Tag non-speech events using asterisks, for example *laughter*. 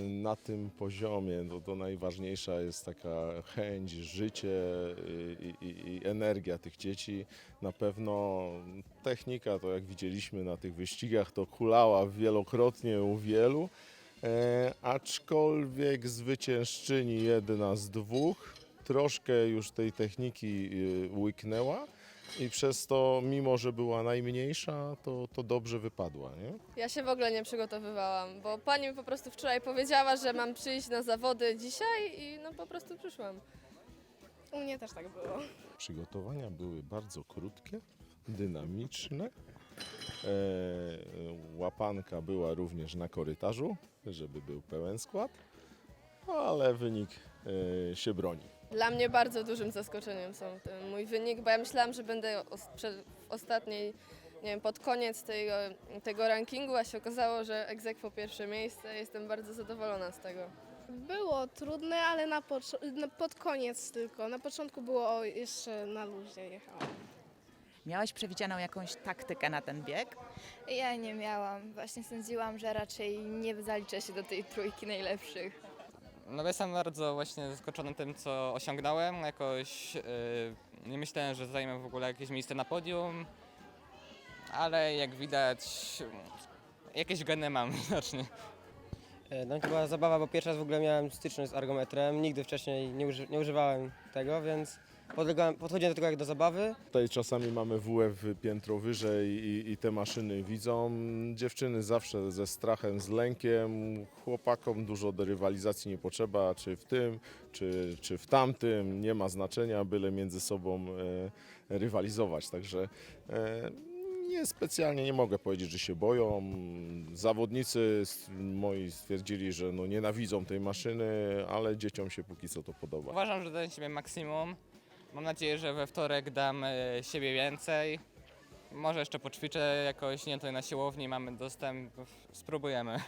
na tym poziomie no to najważniejsza jest taka chęć, życie i, i, i energia tych dzieci. Na pewno technika, to jak widzieliśmy na tych wyścigach, to kulała wielokrotnie u wielu, e, aczkolwiek zwyciężczyni jedna z dwóch troszkę już tej techniki e, łyknęła. I przez to, mimo że była najmniejsza, to, to dobrze wypadła. Nie? Ja się w ogóle nie przygotowywałam, bo pani mi po prostu wczoraj powiedziała, że mam przyjść na zawody dzisiaj i no po prostu przyszłam. U mnie też tak było. Przygotowania były bardzo krótkie, dynamiczne. E, łapanka była również na korytarzu, żeby był pełen skład, ale wynik e, się broni. Dla mnie bardzo dużym zaskoczeniem są ten mój wynik, bo ja myślałam, że będę w ostatniej, nie wiem, pod koniec tego, tego rankingu, a się okazało, że egzekwo pierwsze miejsce. Jestem bardzo zadowolona z tego. Było trudne, ale na pocz- na, pod koniec tylko. Na początku było jeszcze na luzie jechałam. Miałaś przewidzianą jakąś taktykę na ten bieg? Ja nie miałam. Właśnie sądziłam, że raczej nie zaliczę się do tej trójki najlepszych. No jestem bardzo właśnie zaskoczony tym, co osiągnąłem. Jakoś yy, nie myślałem, że zajmę w ogóle jakieś miejsce na podium, ale jak widać, jakieś geny mam *laughs* widocznie. E, No była zabawa, bo pierwszy raz w ogóle miałem styczność z argometrem. Nigdy wcześniej nie, uży, nie używałem tego, więc podchodziłem do tego jak do zabawy. Tutaj czasami mamy WF piętro wyżej i, i te maszyny widzą. Dziewczyny zawsze ze strachem, z lękiem. Chłopakom dużo do rywalizacji nie potrzeba, czy w tym, czy, czy w tamtym. Nie ma znaczenia, byle między sobą e, rywalizować. Także e, nie specjalnie nie mogę powiedzieć, że się boją. Zawodnicy moi stwierdzili, że no nienawidzą tej maszyny, ale dzieciom się póki co to podoba. Uważam, że dałem siebie maksimum. Mam nadzieję, że we wtorek dam e, siebie więcej. Może jeszcze poćwiczę jakoś, nie tutaj na siłowni mamy dostęp, spróbujemy.